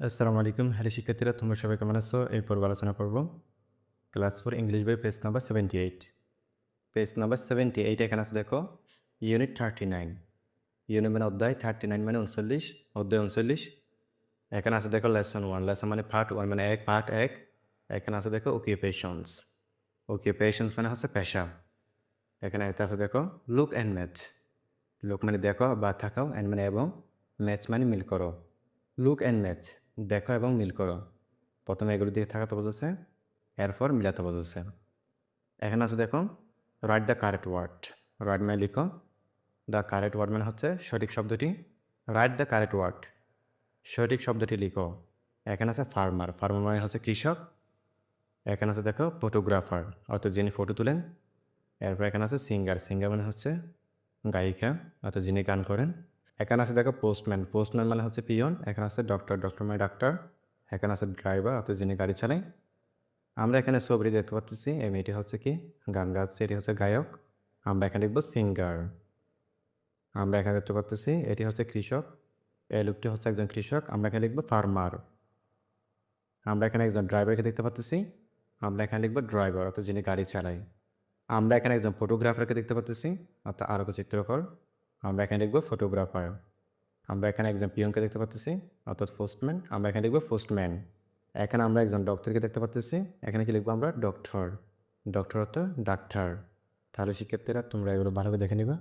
আসসালামু আলাইকুম। হ্যালো শিক্ষার্থীরা, তোমরা সবাই কেমন আছো? এই পর্ব আলোচনা করব। ক্লাস ফোর, ইংলিশ বই, page number seventy eight page number seventy eight এখানে আছে, দেখো ইউনিট থার্টি নাইন ইউনিট মানে অধ্যায় থার্টি নাইন মানে উনচল্লিশ, অধ্যায় উনচল্লিশ। এখানে আছে, দেখো লেসন ওয়ান লেসন মানে পার্ট ওয়ান মানে এক পার্ট এক। এখানে আছে, দেখো অকিউপেশনস অকিউপেশনস মানে হচ্ছে পেশা। এখানে এটা আছে, দেখো লুক অ্যান্ড ম্যাচ লুক মানে দেখো বা থাকাও অ্যান্ড মানে এবং ম্যাচ মানে মিল করো। লুক অ্যান্ড ম্যাচ দেখো এবং মিল করো। প্রথমে এগুলো দিকে থাকাতে বোঝাচ্ছে এরপর মিলাতে বোঝাচ্ছে এখানে আছে দেখো write the correct word write মানে লিখো। দ্য কারেক্ট ওয়ার্ড মানে হচ্ছে সঠিক শব্দটি। রাইট দ্য কারেক্ট ওয়ার্ড সঠিক শব্দটি লিখো। এখানে আছে ফার্মার ফার্মার মানে হচ্ছে কৃষক। এখানে আছে দেখো ফটোগ্রাফার অর্থাৎ যিনি ফটো তুলেন। এরপর এখানে আছে সিঙ্গার সিঙ্গার মানে হচ্ছে গায়িকা। অর্থাৎ যিনি গান করেন। এখানে আছে দেখো পোস্টম্যান পোস্টম্যান মানে হচ্ছে পিয়ন এখানে আছে ডক্টর ডক্টর মানে ডাক্তার এখানে আছে ড্রাইভার অর্থাৎ যিনি গাড়ি চালায়। আমরা এখানে ছবিটি দেখতে পাচ্ছি, এই মেয়েটি হচ্ছে কি? গান গাচ্ছে, এটি হচ্ছে গায়ক। আমরা এখানে লিখব সিঙ্গার আমরা এখানে দেখতে পাচ্ছি, এটি হচ্ছে কৃষক। এই লোকটি হচ্ছে একজন কৃষক। আমরা এখানে লিখব ফার্মার আমরা এখানে একজন ড্রাইভারকে দেখতে পাচ্ছি। আমরা এখানে লিখব ড্রাইভার অর্থাৎ যিনি গাড়ি চালায়। আমরা এখানে একজন ফটোগ্রাফারকে দেখতে পাচ্ছি, অর্থাৎ আরও চিত্রকর। আমরা এখানে লিখব ফটোগ্রাফার আমরা এখানে একজন পিয়নকে দেখতে পাচ্ছি অর্থাৎ পোস্টম্যান আমরা এখানে লিখব পোস্টম্যান এখানে আমরা একজন ডক্টরকে দেখতে পাচ্ছি এখানে কি লিখব আমরা? ডক্টর ডক্টর অর্থ ডাক্তার তাহলে শিক্ষার্থীরা তোমরা এগুলো ভালোভাবে দেখে নিবা।